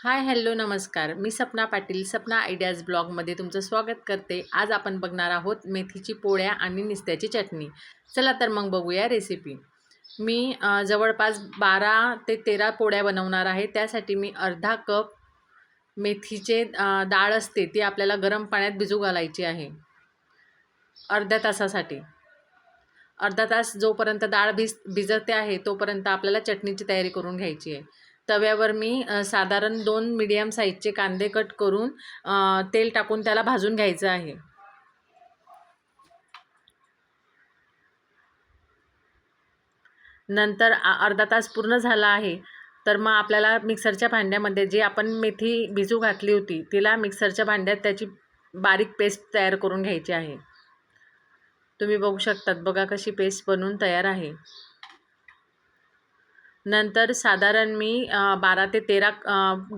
हाय hello नमस्कार. मी Sapna Patil Sapna ideas ब्लॉगमध्ये तुमचं स्वागत करते. आज आपण बघणार आहोत मेथीची पोळ्या आणि निस्त्याची चटणी. चला तर मग बघूया रेसिपी मी जवळपास बारा ते तेरा पोळ्या बनवणार आहे. त्यासाठी मी अर्धा कप मेथीचे डाळ असते ती आपल्याला गरम पाण्यात भिजू घालायची आहे. अर्ध्या तासासाठी. अर्धा तास जोपर्यंत डाळ भिज भिजते आहे तोपर्यंत आपल्याला चटणीची तयारी करून घ्यायची आहे. तव्यावर मी साधारण दोन मिडियम साईजचे कांदे कट करून तेल टाकून त्याला भाजून घ्यायचं आहे. नंतर आ- अर्धा तास पूर्ण झाला आहे. तर मग आपल्याला मिक्सरच्या भांड्यामध्ये जी आपण मेथी भिजू घातली होती तिला मिक्सरच्या भांड्यात त्याची बारीक पेस्ट तयार करून घ्यायची आहे. तुम्ही बघू शकतात बघा कशी पेस्ट बनवून तयार आहे. नंतर साधारण मी बारा ते तेरा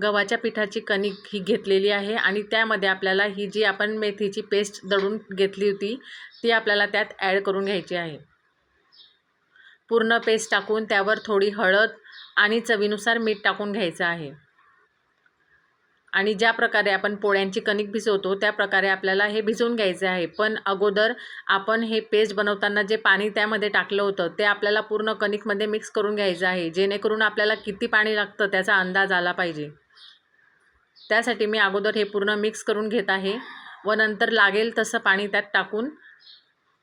गव्हाच्या पिठाची कणिक ही घेतलेली आहे आणि त्यामध्ये आपल्याला ही जी आपण मेथीची पेस्ट दळून घेतली होती ती आपल्याला त्यात ॲड करून घ्यायची आहे. पूर्ण पेस्ट टाकून त्यावर थोडी हळद आणि चवीनुसार मीठ टाकून घ्यायचं आहे. आणि ज्या प्रकारे आपण पोळ्यांची कणिक भिजवतो त्या प्रकारे आपल्याला हे भिजवून घ्यायचे आहे. पण अगोदर आपण हे पेस्ट बनवताना जे पाणी त्यामध्ये टाकलं होतं ते आपल्याला पूर्ण कणिकमध्ये मिक्स करून घ्यायचं आहे. जेणेकरून आपल्याला किती पाणी लागतं त्याचा अंदाज आला पाहिजे. त्यासाठी मी अगोदर हे पूर्ण मिक्स करून घेत आहे व नंतर लागेल तसं पाणी त्यात टाकून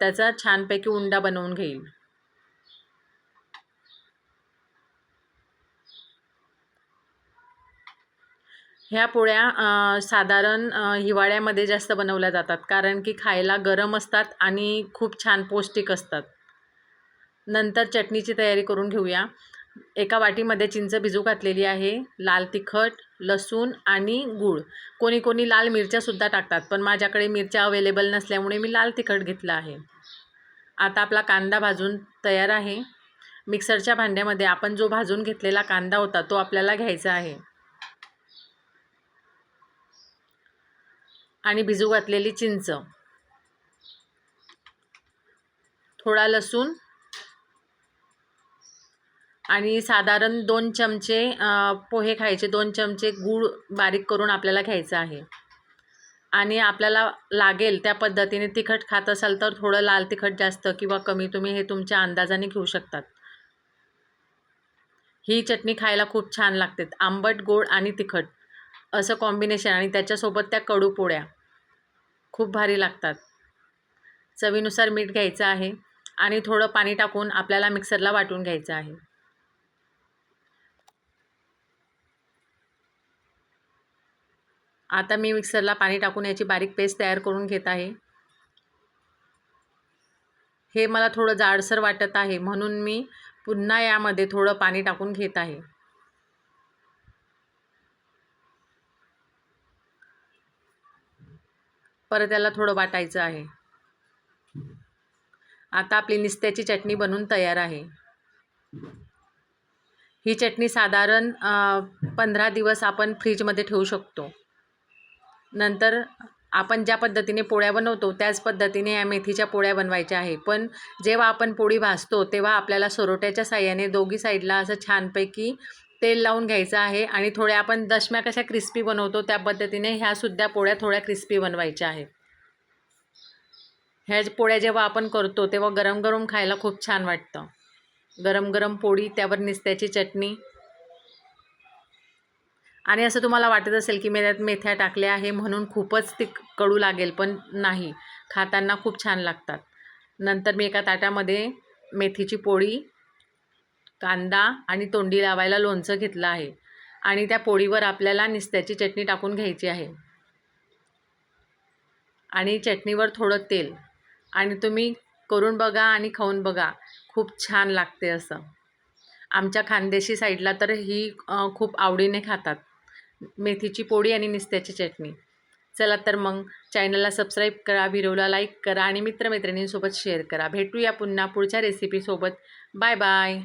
त्याचा छानपैकी उंडा बनवून घेईल. ह्या पोळ्या साधारण हिवाळ्यामध्ये जास्त बनवल्या जातात. कारण की खायला गरम असतात आणि खूप छान पौष्टिक असतात. नंतर चटणीची तयारी करून घेऊया. एका वाटीमध्ये चिंच भिजू घातलेली आहे. लाल तिखट लसूण आणि गूळ. कोणी कोणी लाल मिरच्यासुद्धा टाकतात पण माझ्याकडे मिरच्या अवेलेबल नसल्यामुळे मी लाल तिखट घेतलं आहे. आता आपला कांदा भाजून तयार आहे. मिक्सरच्या भांड्यामध्ये आपण जो भाजून घेतलेला कांदा होता तो आपल्याला घ्यायचा आहे. आणि भिजू घातलेली चिंच. थोडा लसूण. आणि साधारण दोन चमचे पोहे खायचे. दोन चमचे गूळ बारीक करून आपल्याला घ्यायचं आहे. आणि आपल्याला लागेल त्या पद्धतीने तिखट खात असाल तर थोडं लाल तिखट जास्त किंवा कमी तुम्ही हे तुमच्या अंदाजाने घेऊ शकतात. ही चटणी खायला खूप छान लागते. आंबट गोड आणि तिखट. असं कॉम्बिनेशन आणि त्याच्यासोबत त्या कडू पोळ्या. खूप भारी लागतात. चवीनुसार मीठ घ्यायचं आहे आणि थोडं पाणी टाकून आपल्याला मिक्सरला वाटून घ्यायचं आहे. आता मी मिक्सरला पाणी टाकून याची बारीक पेस्ट तयार करून घेत आहे. हे मला थोडं जाडसर वाटत आहे म्हणून मी पुन्हा यामध्ये थोडं पाणी टाकून घेत आहे. परत याला थोडं वाटायचं आहे. आता आपली निस्त्याची चटणी बनून तयार आहे. ही चटणी साधारण पंधरा दिवस आपण फ्रीजमध्ये ठेवू शकतो. नंतर आपण ज्या पद्धतीने पोळ्या बनवतो त्याच पद्धतीने या मेथीच्या पोळ्या बनवायच्या आहे. पण जेव्हा आपण पोळी भाजतो तेव्हा आपल्याला सोरोट्याच्या साह्याने दोघी साईडला असं छानपैकी तेल लावून घ्यायचं आहे आणि थोड्या आपण दशम्या कशा क्रिस्पी बनवतो त्या पद्धतीने ह्यासुद्धा पोळ्या थोड्या क्रिस्पी बनवायच्या आहेत. ह्या पोळ्या जेव्हा आपण करतो तेव्हा गरम गरम खायला खूप छान वाटतं. गरम गरम पोळी त्यावर निस्त्याची चटणी. आणि असं तुम्हाला वाटत असेल की मी त्यात मेथ्या टाकल्या आहे म्हणून खूपच ती कडू लागेल पण नाही. खाताना खूप छान लागतात. नंतर मी एका ताटामध्ये मेथीची पोळी कांदा आणि तोंडी लावायला लोणचं घेतलं आहे. आणि त्या पोळीवर आपल्याला निस्त्याची चटणी टाकून घ्यायची आहे. आणि चटणीवर थोडं तेल. आणि तुम्ही करून बघा आणि खाऊन बघा. खूप छान लागते असं. आमच्या खानदेशी साईडला तर ही खूप आवडीने खातात. मेथीची पोळी आणि निस्त्याची चटणी. चला तर मग चॅनलला सबस्क्राईब करा व्हिडिओला लाईक करा आणि मित्रमैत्रिणींसोबत शेअर करा. भेटूया पुन्हा पुढच्या रेसिपीसोबत. Bye bye.